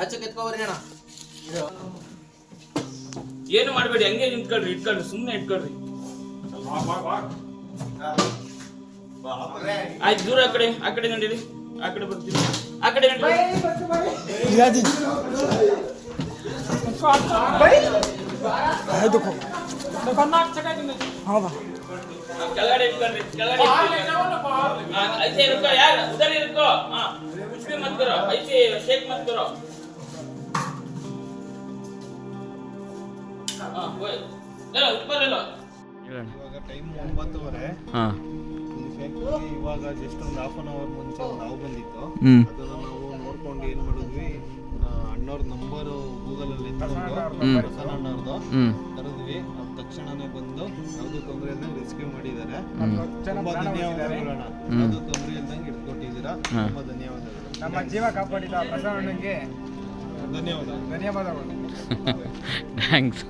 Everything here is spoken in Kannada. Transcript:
ಆಚೆ ಕೆತ್ಕೊಬರ್ರಿ ಅಣ್ಣ. ಏನು ಮಾಡಬೇಡಿ ಹಂಗೆ ನಿಂತ್ಕೊಳ್ರಿ ಇಟ್ಕೊಳ್ರಿ ಸುಮ್ಮನೆ ಇಟ್ಕೊಳ್ರಿ. ಆಯ್ತು ದೂರ ಆ ಕಡೆ ಆ ಕಡೆ ನಡೀರಿ. ಆ ಕಡೆ ಬರ್ತೀನಿ ಆ ಕಡೆ ಕೆಳಗಡೆ ಇಟ್ಕೊಳ್ರಿ ಕೆಳಗಡೆ ಐದು ಯಾರು? ಉದರಿ ಇಟ್ಕೋ. ಹಾ ಬರೋ ಐಸಿ ಶೇಕ್ ಮತ್ ಬರೋ ಇವಾಗ ಟೈಮ್ ಒಂಬತ್ತುವರೆ. ಇವಾಗ ಜಸ್ಟ್ ಒಂದು ಹಾಫ್ ಅನ್ ಅವರ್ ಮುಂಚೆ ನಾವು ಬಂದಿತ್ತು. ಅದನ್ನ ನಾವು ನೋಡ್ಕೊಂಡು ಏನ್ ಮಾಡಿದ್ವಿ? ಅಣ್ಣವ್ರ ನಂಬರ್ ಗೂಗಲ್ ಅಲ್ಲಿ ತಗೊಂಡು ಪ್ರಸನ್ನ ಅಣ್ಣವ್ರದ್ದು ತಕ್ಷಣನೇ ಬಂದು ಯಾವ್ದು ತೊಂದರೆ ಇಲ್ದಂಗೆ ರೆಸ್ಕ್ಯೂ ಮಾಡಿದ್ದಾರೆ ಅದು ಧನ್ಯವಾದಗಳು ಅಣ್ಣ. ಯಾವ್ದು ತುಂಬಾ ನಮ್ಮ ಜೀವ ಕಾಪಾಡಿದ ಪ್ರಸನ್ನನಿಗೆ ಧನ್ಯವಾದ. ಧನ್ಯವಾದಗಳು. ಥ್ಯಾಂಕ್ಸ್